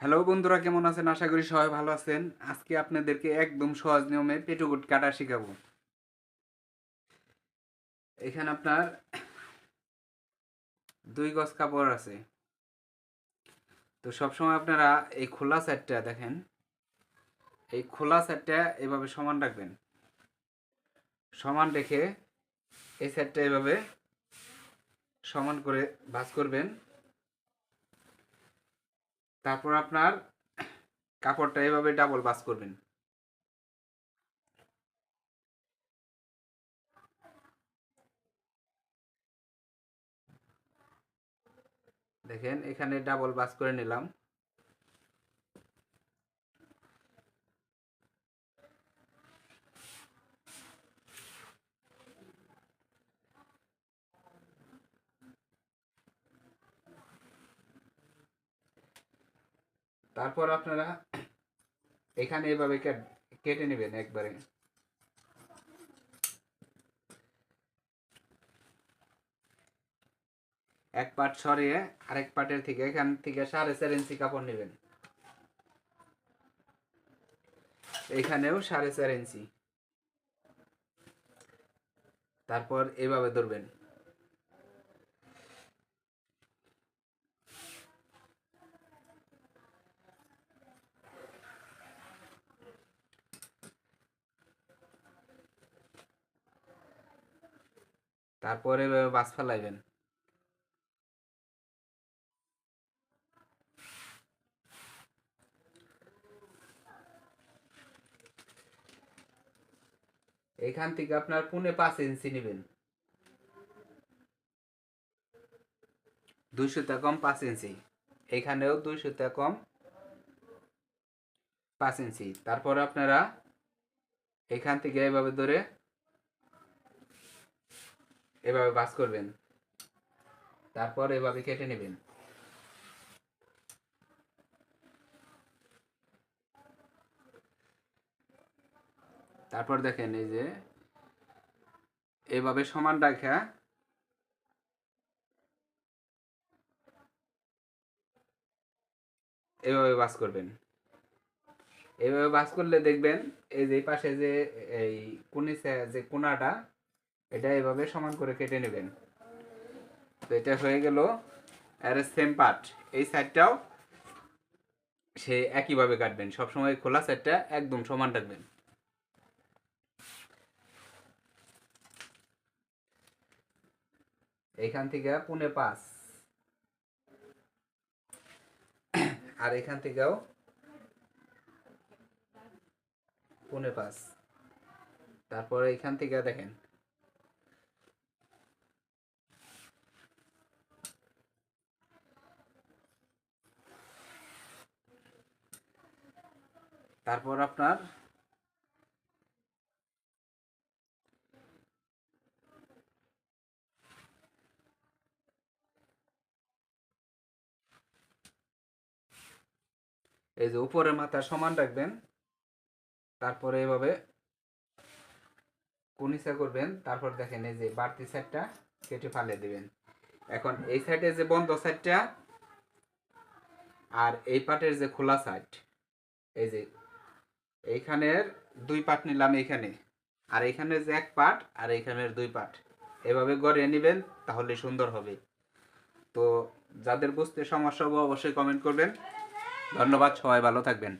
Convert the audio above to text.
Hello বন্ধুরা, কেমন আছেন? আশা করি সবাই ভালো আছেন। আজকে আপনাদেরকে একদম সহজ নিয়মে পেটুকুট কাটা শেখাবো। এখানে আপনার দুই গজ কাপড় আছে। তো সবসময় আপনারা এই খোলা সাইডটা দেখেন। এই খোলা সাইডটা এভাবে সমান রাখবেন। সমান রেখে এই সাইডটা এভাবে সমান করে ভাজ করবেন। তারপর আপনার কাপড়টা এভাবে ডাবল বাস করবেন। দেখেন এখানে ডাবল বাস করে নিলাম। তারপর আপনারা এখানে এভাবে কেট- নেবেন একবারে। এক পাট সরিয়ে আরেক পাটের থেকে এখান থেকে সাড়ে চার ইঞ্চি কাপড় নেবেন। এখানেও সাড়ে চার ইঞ্চি। তারপর এভাবে ধরবেন। তারপরে বাস ফেলাইবেন। এখান থেকে আপনার পুনে পাঁচ ইঞ্চি নেবেন। দুইশোটা কম পাঁচ ইঞ্চি। এখানেও দুইশোটা কম পাঁচ ইঞ্চি। তারপর আপনারা এখান থেকে এভাবে ধরে এভাবে বাস করবেন। তারপর এভাবে কেটে নেবেন। তারপর দেখেন এই যে, এভাবে সমান রাখা এভাবে বাস করবেন। এভাবে বাস করলে দেখবেন এই যে পাশে যে এই কুনিসে যে কোনাটা এটা এভাবে সমান করে কেটে নেবেন। তো এটা হয়ে গেল আর সেম পার্ট এই সাইডটাও সে একইভাবে কাটবেন। সবসময় খোলা সাইডটা একদম সমান রাখবেন। এইখান থেকে পুনে পাঁচ আর এখান থেকেও পুনে পাঁচ তারপরে এখান থেকে দেখেন তারপর আপনার এই যে উপরে মাথা সমান রাখবেন, তারপরে এভাবে কুনিসা করবেন, তারপর দেখেন এই যে বাড়তি সাইডটা কেটে ফালে দিবেন। এখন এই সাইডে যে বন্ধ সাইডটা আর এই পাটের যে খোলা সাইড এই যে এইখানের দুই পাট নিলাম এইখানে। আর এইখানে যে এক পাট, আর এইখানের দুই পাট। এভাবে গড়িয়ে নেবেন, তাহলে সুন্দর হবে। তো যাদের বুঝতে সমস্যা হবে, অবশ্যই কমেন্ট করবেন। ধন্যবাদ, সবাই ভালো থাকবেন।